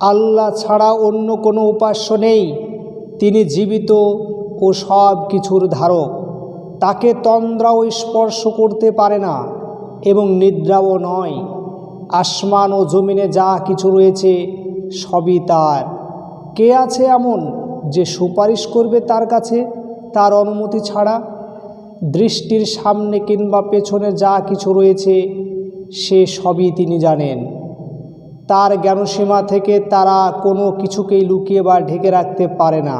আল্লাহ ছাড়া অন্য কোনো উপাস্য নেই। তিনি জীবিত ও সব কিছুর ধারক। তাকে তন্দ্রাও স্পর্শ করতে পারে না এবং নিদ্রাও নয়। আসমান ও জমিনে যা কিছু রয়েছে সবই তার। কে আছে এমন যে সুপারিশ করবে তার কাছে তার অনুমতি ছাড়া? দৃষ্টির সামনে কিংবা পেছনে যা কিছু রয়েছে সে সবই তিনি জানেন। তার জ্ঞানসীমা থেকে তারা কোনো কিছুকেই লুকিয়ে বা ঢেকে রাখতে পারে না।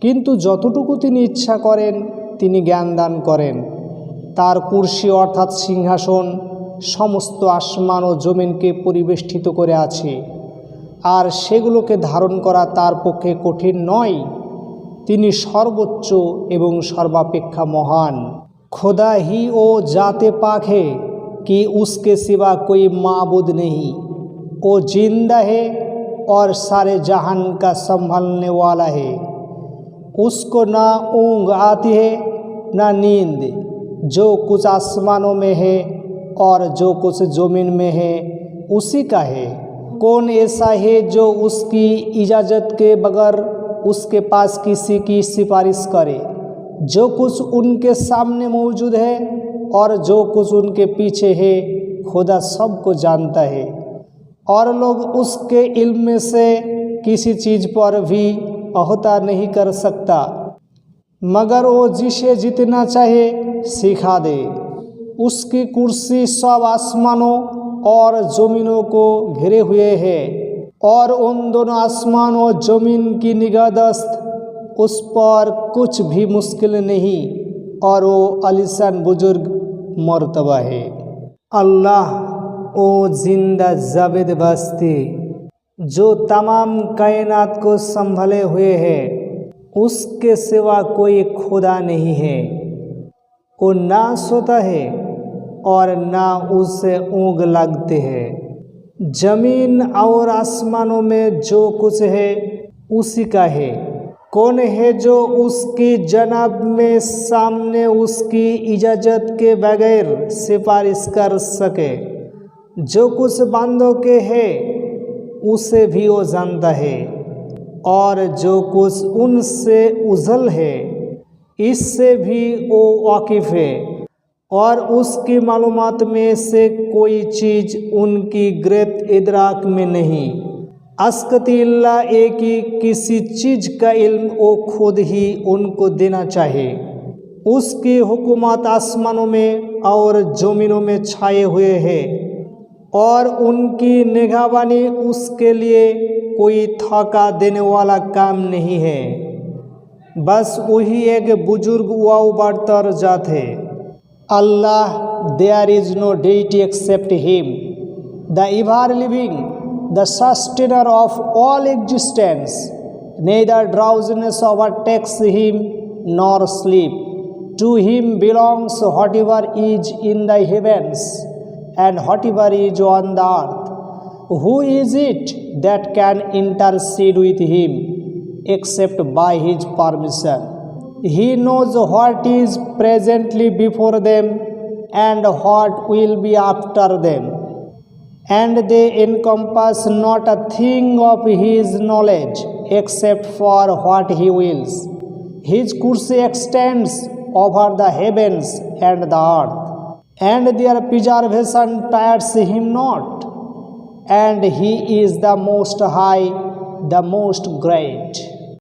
কিন্তু যতটুকু তিনি ইচ্ছা করেন, তিনি জ্ঞান দান করেন। তার কুর্সি অর্থাৎ সিংহাসন সমস্ত আসমান ও জমিনকে পরিবেষ্টিত করে আছে। আর সেগুলোকে ধারণ করা তার পক্ষে কঠিন নয়। তিনি সর্বোচ্চ এবং সর্বাপেক্ষা মহান। খোদা হি ও জাতে পাখে, কি উসকে সেবা কই মাবুদ নেই वो ज़िंदा है और सारे जहान का संभालने वाला है। उसको ना ऊँग आती है, ना नींद। जो कुछ आसमानों में है और जो कुछ ज़मीन में है, उसी का है। कौन ऐसा है जो उसकी इजाज़त के बगैर उसके पास किसी की सिफारिश करे? जो कुछ उनके सामने मौजूद है और जो कुछ उनके पीछे है, खुदा सबको जानता है। और लोग उसके इल्म में से किसी चीज़ पर भी अहता नहीं कर सकता। मगर वो जिसे जितना चाहे सिखा दे। उसकी कुर्सी सब आसमानों और ज़मीनों को घिरे हुए है और उन दोनों आसमान और ज़मीन की निगादस्त उस पर कुछ भी मुश्किल नहीं और वो अलीसान बुज़ुर्ग मरतबा है। अल्लाह ओ ज़िंदा जावेद बस्ती, जो तमाम कायनात को संभले हुए है, उसके सिवा कोई खुदा नहीं है। वो ना सोता है और ना उसे ऊँग लगते हैं। ज़मीन और आसमानों में जो कुछ है, उसी का है। कौन है जो उसकी जनाब में सामने उसकी इजाज़त के बगैर सिफारिश कर सके? जो कुछ बांधों के है, उसे भी वो जानता है, और जो कुछ उनसे उजल है, इससे भी वो वाकिफ़ है, और उसकी मालूम में से कोई चीज़ उनकी ग्रेत इदराक में नहीं। अस्कतिल्ला एक ही किसी चीज़ का इल्म वो खुद ही उनको देना चाहे। उसकी हुकूमत आसमानों में और ज़मीनों में छाए हुए हैं। और उनकी निगाहबानी उसके लिए कोई थका देने वाला काम नहीं है। बस वही एक बुज़ुर्ग वाउ बढ़तर जात। Allah there is no deity except him the ever living the sustainer of all existence neither drowsiness overtakes him nor sleep. To him belongs whatever is in the heavens. And whatever is on the earth. Who is it that can intercede with him except by his permission? He knows what is presently before them, and what will be after them. And they encompass not a thing of his knowledge except for what he wills. His course extends over the heavens and the earth, and their preservation tires him not. And he is the most high, the most great.